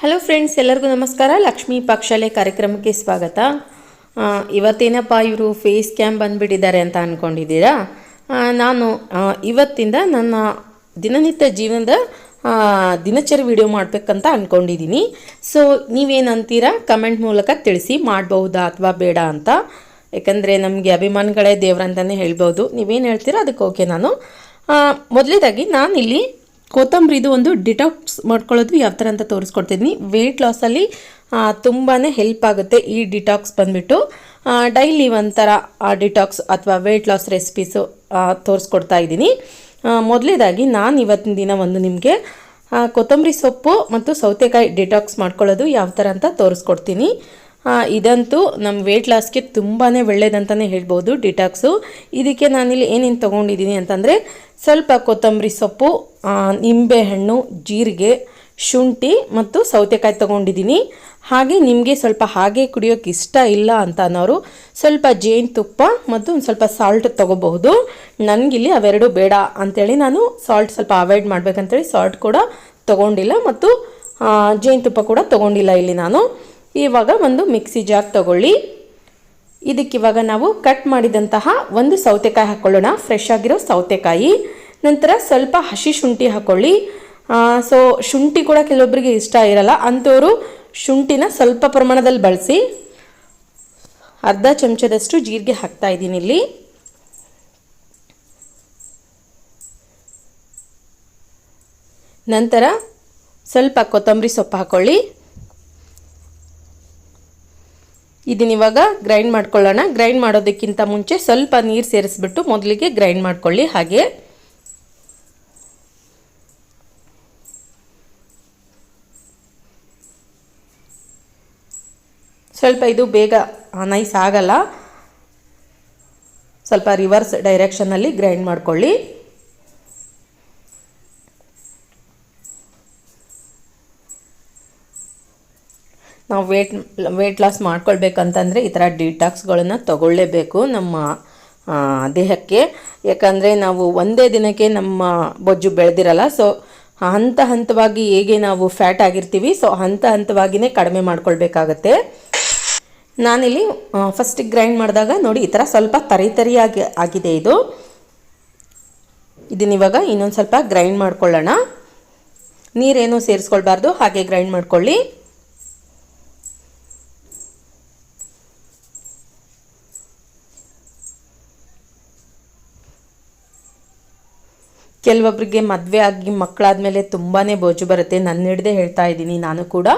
Hello friends ಎಲ್ಲರಿಗೂ ನಮಸ್ಕಾರ. ಲಕ್ಷ್ಮೀ ಪಾಕ್ಷಾಲೆ ಕಾರ್ಯಕ್ರಮಕ್ಕೆ ಸ್ವಾಗತ. ಇವತ್ತೇನಪ್ಪ ಇವರು ಫೇಸ್ ಕ್ಯಾಮ್ ಬಂದುಬಿಟ್ಟಿದ್ದಾರೆ ಅಂತ ಅಂದ್ಕೊಂಡಿದ್ದೀರಾ ನಾನು ಇವತ್ತಿಂದ ನನ್ನ ದಿನನಿತ್ಯ ಜೀವನದ ದಿನಚರಿ ವಿಡಿಯೋ ಮಾಡಬೇಕಂತ ಅಂದ್ಕೊಂಡಿದ್ದೀನಿ ಸೊ ನೀವೇನಂತೀರಾ? ಕಮೆಂಟ್ ಮೂಲಕ ತಿಳಿಸಿ ಮಾಡಬಹುದಾ ಅಥವಾ ಬೇಡ ಅಂತ. ಯಾಕಂದರೆ ನಮಗೆ ಅಭಿಮಾನಿಗಳೇ ದೇವ್ರಂತಲೇ ಹೇಳ್ಬೋದು. ನೀವೇನು ಹೇಳ್ತೀರಾ? ಅದಕ್ಕೆ ಓಕೆ ನಾನು. ಮೊದಲೇದಾಗಿ ನಾನಿಲ್ಲಿ ಕೊತ್ತಂಬರಿದು ಒಂದು ಡಿಟಾಕ್ಸ್ ಮಾಡ್ಕೊಳ್ಳೋದು ಯಾವ ಥರ ಅಂತ ತೋರಿಸ್ಕೊಡ್ತಿದ್ದೀನಿ ವೆಯ್ಟ್ ಲಾಸಲ್ಲಿ ತುಂಬಾ ಹೆಲ್ಪ್ ಆಗುತ್ತೆ ಈ ಡಿಟಾಕ್ಸ್ ಬಂದುಬಿಟ್ಟು. ಡೈಲಿ ಒಂಥರ ಡಿಟಾಕ್ಸ್ ಅಥವಾ ವೆಯ್ಟ್ ಲಾಸ್ ರೆಸಿಪೀಸು ತೋರಿಸ್ಕೊಡ್ತಾ ಇದ್ದೀನಿ. ಮೊದಲೇದಾಗಿ ನಾನು ಇವತ್ತಿನ ದಿನ ಒಂದು ನಿಮಗೆ ಕೊತ್ತಂಬರಿ ಸೊಪ್ಪು ಮತ್ತು ಸೌತೆಕಾಯಿ ಡಿಟಾಕ್ಸ್ ಮಾಡ್ಕೊಳ್ಳೋದು ಯಾವ ಥರ ಅಂತ ತೋರಿಸ್ಕೊಡ್ತೀನಿ. ಇದಂತೂ ನಮ್ಮ ವೆಯ್ಟ್ ಲಾಸ್ಗೆ ತುಂಬಾ ಒಳ್ಳೇದಂತಲೇ ಹೇಳ್ಬೋದು ಡಿಟಾಕ್ಸು ಇದಕ್ಕೆ ನಾನಿಲ್ಲಿ ಏನೇನು ತೊಗೊಂಡಿದ್ದೀನಿ ಅಂತಂದರೆ ಸ್ವಲ್ಪ ಕೊತ್ತಂಬರಿ ಸೊಪ್ಪು ನಿಂಬೆಹಣ್ಣು ಜೀರಿಗೆ, ಶುಂಠಿ ಮತ್ತು ಸೌತೆಕಾಯಿ ತೊಗೊಂಡಿದ್ದೀನಿ ಹಾಗೆ ನಿಮಗೆ ಸ್ವಲ್ಪ ಹಾಗೆ ಕುಡಿಯೋಕ್ಕೆ ಇಷ್ಟ ಇಲ್ಲ ಅಂತ ಅನ್ನೋರು ಸ್ವಲ್ಪ ಜೇನುತುಪ್ಪ ಮತ್ತು ಒಂದು ಸ್ವಲ್ಪ ಸಾಲ್ಟ್ ತೊಗೋಬಹುದು. ನನಗಿಲ್ಲಿ ಅವೆರಡು ಬೇಡ ಅಂಥೇಳಿ ನಾನು ಸಾಲ್ಟ್ ಸ್ವಲ್ಪ ಅವಾಯ್ಡ್ ಮಾಡಬೇಕಂತೇಳಿ ಸಾಲ್ಟ್ ಕೂಡ ತೊಗೊಂಡಿಲ್ಲ ಮತ್ತು ಜೇನು ಜೇನುತುಪ್ಪ ಕೂಡ ತೊಗೊಂಡಿಲ್ಲ ಇಲ್ಲಿ ನಾನು. ಇವಾಗ ಒಂದು ಮಿಕ್ಸಿ ಜಾರ್ ತಗೊಳ್ಳಿ. ಇದಕ್ಕಿವಾಗ ನಾವು ಕಟ್ ಮಾಡಿದಂತಹ ಒಂದು ಸೌತೆಕಾಯಿ ಹಾಕ್ಕೊಳ್ಳೋಣ ಫ್ರೆಶ್ ಆಗಿರೋ ಸೌತೆಕಾಯಿ. ನಂತರ ಸ್ವಲ್ಪ ಹಸಿ ಶುಂಠಿ ಹಾಕ್ಕೊಳ್ಳಿ ಸೊ ಶುಂಠಿ ಕೂಡ ಕೆಲವೊಬ್ಬರಿಗೆ ಇಷ್ಟ ಇರಲ್ಲ. ಅಂಥವರು ಶುಂಠಿನ ಸ್ವಲ್ಪ ಪ್ರಮಾಣದಲ್ಲಿ ಬಳಸಿ. ಅರ್ಧ ಚಮಚದಷ್ಟು ಜೀರಿಗೆ ಹಾಕ್ತಾ ಇದ್ದೀನಿ ಇಲ್ಲಿ. ನಂತರ ಸ್ವಲ್ಪ ಕೊತ್ತಂಬರಿ ಸೊಪ್ಪು ಹಾಕ್ಕೊಳ್ಳಿ ಇದನ್ನ ಇವಾಗ ಗ್ರೈಂಡ್ ಮಾಡ್ಕೊಳ್ಳೋಣ. ಗ್ರೈಂಡ್ ಮಾಡೋದಕ್ಕಿಂತ ಮುಂಚೆ ಸ್ವಲ್ಪ ನೀರು ಸೇರಿಸ್ಬಿಟ್ಟು ಮೊದಲಿಗೆ ಗ್ರೈಂಡ್ ಮಾಡ್ಕೊಳ್ಳಿ. ಹಾಗೆ. ಸ್ವಲ್ಪ ಇದು ಬೇಗ ನೈಸ್ ಆಗಲ್ಲ. ಸ್ವಲ್ಪ ರಿವರ್ಸ್ ಡೈರೆಕ್ಷನಲ್ಲಿ ಗ್ರೈಂಡ್ ಮಾಡ್ಕೊಳ್ಳಿ. ನಾವು ವೇಟ್ ವೇಟ್ ಲಾಸ್ ಮಾಡ್ಕೊಳ್ಬೇಕಂತಂದರೆ ಈ ಥರ ಡಿಟಾಕ್ಸ್ಗಳನ್ನು ತಗೊಳ್ಳೇಬೇಕು ನಮ್ಮ ದೇಹಕ್ಕೆ. ಯಾಕಂದರೆ ನಾವು ಒಂದೇ ದಿನಕ್ಕೆ ನಮ್ಮ ಬೊಜ್ಜು ಬೆಳೆದಿರಲ್ಲ ಸೊ ಹಂತ ಹಂತವಾಗಿ ಹೇಗೆ ನಾವು ಫ್ಯಾಟ್ ಆಗಿರ್ತೀವಿ ಸೊ ಹಂತ ಹಂತವಾಗಿಯೇ ಕಡಿಮೆ ಮಾಡ್ಕೊಳ್ಬೇಕಾಗತ್ತೆ. ನಾನಿಲ್ಲಿ ಫಸ್ಟಿಗೆ ಗ್ರೈಂಡ್ ಮಾಡಿದಾಗ ನೋಡಿ ಈ ಥರ ಸ್ವಲ್ಪ ತರಿ ತರಿಯಾಗಿ ಆಗಿದೆ ಇದು. ಇದನ್ನಿವಾಗ ಇನ್ನೊಂದು ಸ್ವಲ್ಪ ಗ್ರೈಂಡ್ ಮಾಡ್ಕೊಳ್ಳೋಣ. ನೀರೇನು ಸೇರಿಸ್ಕೊಳ್ಬಾರ್ದು, ಹಾಗೆ ಗ್ರೈಂಡ್ ಮಾಡ್ಕೊಳ್ಳಿ. ಕೆಲವೊಬ್ಬರಿಗೆ ಮದುವೆ ಆಗಿ ಮಕ್ಕಳಾದಮೇಲೆ ತುಂಬಾ ಬೋಜು ಬರುತ್ತೆ. ನನ್ನ ಹಿಡ್ದೆ ಹೇಳ್ತಾ ಇದ್ದೀನಿ. ನಾನು ಕೂಡ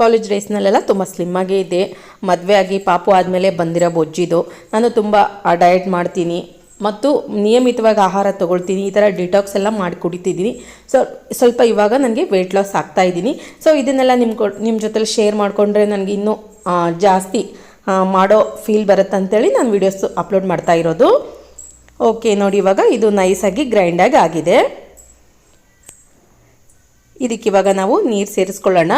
ಕಾಲೇಜ್ ಡೇಸ್ನಲ್ಲೆಲ್ಲ ತುಂಬ ಸ್ಲಿಮ್ಮಾಗೇ ಇದೆ ಮದುವೆ ಆಗಿ ಪಾಪು ಆದಮೇಲೆ ಬಂದಿರೋ ಬೊಜ್ಜಿದು ನಾನು ತುಂಬ ಡಯಟ್ ಮಾಡ್ತೀನಿ. ಮತ್ತು ನಿಯಮಿತವಾಗಿ ಆಹಾರ ತೊಗೊಳ್ತೀನಿ. ಈ ಥರ ಡಿಟಾಕ್ಸ್ ಎಲ್ಲ ಮಾಡಿ ಕುಡಿತಿದ್ದೀನಿ ಸೊ ಸ್ವಲ್ಪ ಇವಾಗ ನನಗೆ ವೆಯ್ಟ್ ಲಾಸ್ ಆಗ್ತಾ ಇದ್ದೀನಿ. ಸೊ ಇದನ್ನೆಲ್ಲ ನಿಮ್ಮ ಕೊ ನಿಮ್ಮ ಜೊತೆಲಿ ಶೇರ್ ಮಾಡಿಕೊಂಡ್ರೆ ನನಗೆ ಇನ್ನೂ ಜಾಸ್ತಿ ಮಾಡೋ ಫೀಲ್ ಬರುತ್ತೆ ಅಂತೇಳಿ ನಾನು ವೀಡಿಯೋಸ್ ಅಪ್ಲೋಡ್ ಮಾಡ್ತಾ ಇರೋದು. ಓಕೆ, ನೋಡಿ ಇವಾಗ ಇದು ನೈಸಾಗಿ ಗ್ರೈಂಡಾಗಿ ಆಗಿದೆ. ಇದಕ್ಕಿವಾಗ ನಾವು ನೀರು ಸೇರಿಸ್ಕೊಳ್ಳೋಣ.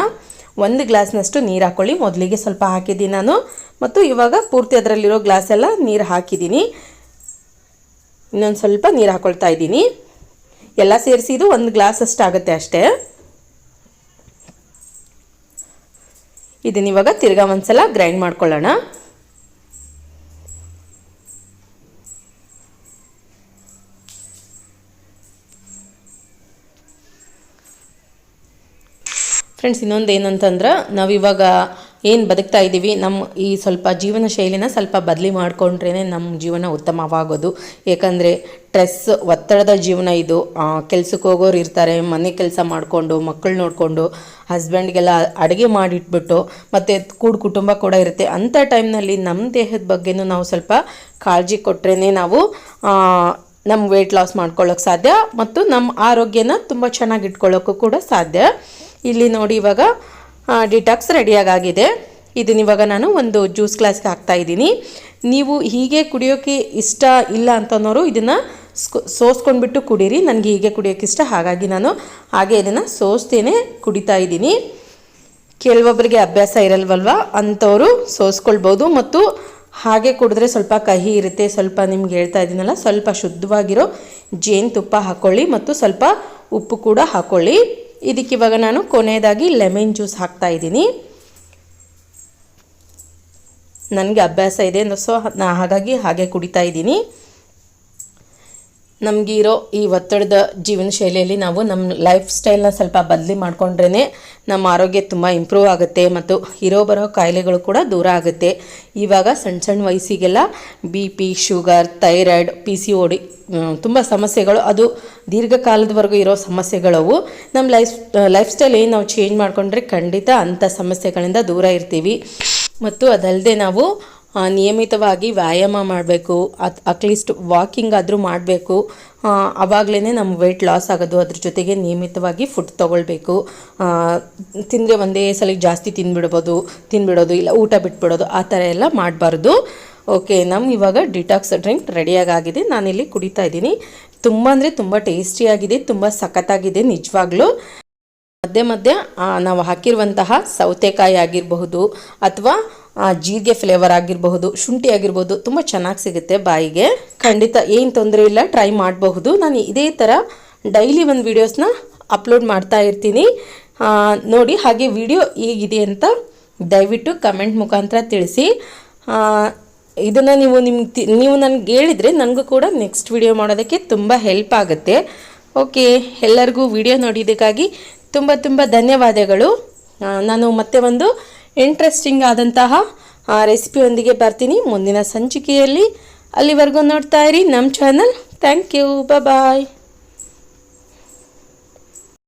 ಒಂದು ಗ್ಲಾಸ್ನಷ್ಟು ನೀರು ಹಾಕ್ಕೊಳ್ಳಿ ಮೊದಲಿಗೆ ಸ್ವಲ್ಪ ಹಾಕಿದ್ದೀನಿ ನಾನು. ಮತ್ತು ಇವಾಗ ಪೂರ್ತಿ ಅದರಲ್ಲಿರೋ ಗ್ಲಾಸ್ ಎಲ್ಲ ನೀರು ಹಾಕಿದ್ದೀನಿ. ಇನ್ನೊಂದು ಸ್ವಲ್ಪ ನೀರು ಹಾಕ್ಕೊಳ್ತಾ ಇದ್ದೀನಿ. ಎಲ್ಲ ಸೇರಿಸಿ ಇದು ಒಂದು ಗ್ಲಾಸ್ ಅಷ್ಟು ಆಗುತ್ತೆ ಅಷ್ಟೇ. ಇದನ್ನ ಇವಾಗ ತಿರ್ಗಾ ಒಂದ್ಸಲ ಗ್ರೈಂಡ್ ಮಾಡ್ಕೊಳ್ಳೋಣ. ಫ್ರೆಂಡ್ಸ್ ಇನ್ನೊಂದು ಏನಂತಂದ್ರೆ ನಾವಿವಾಗ ಏನು ಬದುಕ್ತಾ ಇದ್ದೀವಿ ನಮ್ಮ ಈ ಸ್ವಲ್ಪ ಜೀವನ ಶೈಲಿನ ಸ್ವಲ್ಪ ಬದಲಿ ಮಾಡಿಕೊಂಡ್ರೇ ನಮ್ಮ ಜೀವನ ಉತ್ತಮವಾಗೋದು. ಏಕೆಂದರೆ ಸ್ಟ್ರೆಸ್ ಒತ್ತಡದ ಜೀವನ ಇದು. ಕೆಲ್ಸಕ್ಕೆ ಹೋಗೋರು ಇರ್ತಾರೆ, ಮನೆ ಕೆಲಸ ಮಾಡಿಕೊಂಡು ಮಕ್ಕಳು ನೋಡಿಕೊಂಡು, ಹಸ್ಬೆಂಡ್ಗೆಲ್ಲ ಅಡುಗೆ ಮಾಡಿಟ್ಬಿಟ್ಟು, ಮತ್ತು ಕೂಡು ಕುಟುಂಬ ಕೂಡ ಇರುತ್ತೆ. ಅಂಥ ಟೈಮ್ನಲ್ಲಿ ನಮ್ಮ ದೇಹದ ಬಗ್ಗೆನೂ ನಾವು ಸ್ವಲ್ಪ ಕಾಳಜಿ ಕೊಟ್ರೇ ನಾವು ನಮ್ಮ ವೆಯ್ಟ್ ಲಾಸ್ ಮಾಡ್ಕೊಳ್ಳೋಕೆ ಸಾಧ್ಯ, ಮತ್ತು ನಮ್ಮ ಆರೋಗ್ಯನ ತುಂಬ ಚೆನ್ನಾಗಿ ಇಟ್ಕೊಳ್ಳೋಕ್ಕೂ ಕೂಡ ಸಾಧ್ಯ. ಇಲ್ಲಿ ನೋಡಿ ಇವಾಗ ಡಿಟಾಕ್ಸ್ ರೆಡಿಯಾಗಿದೆ ಇದನ್ನ ಇವಾಗ ನಾನು ಒಂದು ಜ್ಯೂಸ್ ಗ್ಲಾಸ್ಗೆ ಹಾಕ್ತಾ ಇದ್ದೀನಿ. ನೀವು ಹೀಗೆ ಕುಡಿಯೋಕ್ಕೆ ಇಷ್ಟ ಇಲ್ಲ ಅಂತನೋರು ಇದನ್ನು ಸೋಸ್ಕೊಂಡ್ಬಿಟ್ಟು ಕುಡೀರಿ. ನನಗೆ ಹೀಗೆ ಕುಡಿಯೋಕ್ಕೆ ಇಷ್ಟ, ಹಾಗಾಗಿ ನಾನು ಹಾಗೆ ಇದನ್ನು ಸೋಸ್ತೇನೆ, ಕುಡಿತಾ ಇದ್ದೀನಿ. ಕೆಲವೊಬ್ಬರಿಗೆ ಅಭ್ಯಾಸ ಇರಲ್ವಲ್ವ? ಅಂಥವರು ಸೋಸ್ಕೊಳ್ಬೋದು. ಮತ್ತು ಹಾಗೆ ಕುಡಿದ್ರೆ ಸ್ವಲ್ಪ ಕಹಿ ಇರುತ್ತೆ, ಸ್ವಲ್ಪ ನಿಮ್ಗೆ ಹೇಳ್ತಾ ಇದ್ದೀನಲ್ಲ, ಸ್ವಲ್ಪ ಶುದ್ಧವಾಗಿರೋ ಜೇನುತುಪ್ಪ ಹಾಕ್ಕೊಳ್ಳಿ ಮತ್ತು ಸ್ವಲ್ಪ ಉಪ್ಪು ಕೂಡ ಹಾಕ್ಕೊಳ್ಳಿ ಇದಕ್ಕೆ ಇವಾಗ ನಾನು ಕೊನೆಯದಾಗಿ ಲೆಮನ್ ಜ್ಯೂಸ್ ಹಾಕ್ತಾ ಇದ್ದೀನಿ. ನನಗೆ ಅಭ್ಯಾಸ ಇದೆ ಸೊ, ನಾ ಹಾಗಾಗಿ ಹಾಗೆ ಕುಡಿತಾ ಇದ್ದೀನಿ. ನಮಗಿರೋ ಈ ಒತ್ತಡದ ಜೀವನ ಶೈಲಿಯಲ್ಲಿ ನಾವು ನಮ್ಮ ಲೈಫ್ ಸ್ಟೈಲ್ನ ಸ್ವಲ್ಪ ಬದಲಿ ಮಾಡಿಕೊಂಡ್ರೇ ನಮ್ಮ ಆರೋಗ್ಯ ತುಂಬ ಇಂಪ್ರೂವ್ ಆಗುತ್ತೆ ಮತ್ತು ಇರೋ ಬರೋ ಕಾಯಿಲೆಗಳು ಕೂಡ ದೂರ ಆಗುತ್ತೆ. ಇವಾಗ ಸಣ್ಣ ಸಣ್ಣ ವಯಸ್ಸಿಗೆಲ್ಲ B P sugar thyroid P C O D ತುಂಬ ಸಮಸ್ಯೆಗಳು, ಅದು ದೀರ್ಘಕಾಲದವರೆಗೂ ಇರೋ ಸಮಸ್ಯೆಗಳವು. ನಮ್ಮ ಲೈಫ್ ಲೈಫ್ ಸ್ಟೈಲ್ ಏನು ನಾವು ಚೇಂಜ್ ಮಾಡಿಕೊಂಡ್ರೆ ಖಂಡಿತ ಅಂಥ ಸಮಸ್ಯೆಗಳಿಂದ ದೂರ ಇರ್ತೀವಿ. ಮತ್ತು ಅದಲ್ಲದೆ ನಾವು ನಿಯಮಿತವಾಗಿ ವ್ಯಾಯಾಮ ಮಾಡಬೇಕು, ಅತ್ ಅಟ್ಲೀಸ್ಟ್ ವಾಕಿಂಗ್ ಆದರೂ ಮಾಡಬೇಕು. ಆವಾಗಲೇ ನಮ್ಮ ವೆಯ್ಟ್ ಲಾಸ್ ಆಗೋದು, ಅದ್ರ ಜೊತೆಗೆ ನಿಯಮಿತವಾಗಿ ಫುಡ್ ತೊಗೊಳ್ಬೇಕು. ತಿಂದರೆ ಒಂದೇ ಸಲ ಜಾಸ್ತಿ ತಿಂದ್ಬಿಡ್ಬೋದು ತಿನ್ಬಿಡೋದು, ಇಲ್ಲ ಊಟ ಬಿಟ್ಬಿಡೋದು, ಆ ಥರ ಎಲ್ಲ ಮಾಡಬಾರ್ದು. ಓಕೆ ನಮ್ಮ ಇವಾಗ ಡಿಟಾಕ್ಸ್ ಡ್ರಿಂಕ್ ರೆಡಿಯಾಗಿದೆ ನಾನಿಲ್ಲಿ ಕುಡಿತಾ ಇದ್ದೀನಿ. ತುಂಬ ಅಂದರೆ ತುಂಬ ಟೇಸ್ಟಿಯಾಗಿದೆ ತುಂಬ ಸಖತ್ತಾಗಿದೆ, ನಿಜವಾಗ್ಲೂ. ಮಧ್ಯೆ ಮಧ್ಯೆ ನಾವು ಹಾಕಿರುವಂತಹ ಸೌತೆಕಾಯಿ ಆಗಿರಬಹುದು ಅಥವಾ ಜೀರಿಗೆ ಫ್ಲೇವರ್ ಆಗಿರಬಹುದು, ಶುಂಠಿ ಆಗಿರ್ಬೋದು ತುಂಬ ಚೆನ್ನಾಗಿ ಸಿಗುತ್ತೆ ಬಾಯಿಗೆ. ಖಂಡಿತ ಏನು ತೊಂದರೆ ಇಲ್ಲ ಟ್ರೈ ಮಾಡಬಹುದು. ನಾನು ಇದೇ ಥರ ಡೈಲಿ ಒಂದು ವೀಡಿಯೋಸ್ನ ಅಪ್ಲೋಡ್ ಮಾಡ್ತಾ ಇರ್ತೀನಿ. ನೋಡಿ ಹಾಗೆ ವಿಡಿಯೋ ಹೇಗಿದೆ ಅಂತ ದಯವಿಟ್ಟು ಕಮೆಂಟ್ ಮುಖಾಂತರ ತಿಳಿಸಿ. ಇದನ್ನು ನೀವು ನಿಮ್ಗೆ ನೀವು ನನಗೆ ಹೇಳಿದರೆ ನನಗೂ ಕೂಡ ನೆಕ್ಸ್ಟ್ ವಿಡಿಯೋ ಮಾಡೋದಕ್ಕೆ ತುಂಬ ಹೆಲ್ಪ್ ಆಗುತ್ತೆ. ಓಕೆ ಎಲ್ಲರಿಗೂ ವಿಡಿಯೋ ನೋಡಿದ್ದಕ್ಕಾಗಿ ತುಂಬ ತುಂಬ ಧನ್ಯವಾದಗಳು. ನಾನು ಮತ್ತೆ ಒಂದು ಇಂಟ್ರೆಸ್ಟಿಂಗ್ ಆದಂತಹ ರೆಸಿಪಿಯೊಂದಿಗೆ ಬರ್ತೀನಿ. ಮುಂದಿನ ಸಂಚಿಕೆಯಲ್ಲಿ ಅಲ್ಲಿವರೆಗೂ ನೋಡ್ತಾ ಇರಿ. ನಮ್ಮ ಚಾನಲ್ ಥ್ಯಾಂಕ್ ಯು ಬಾಯ್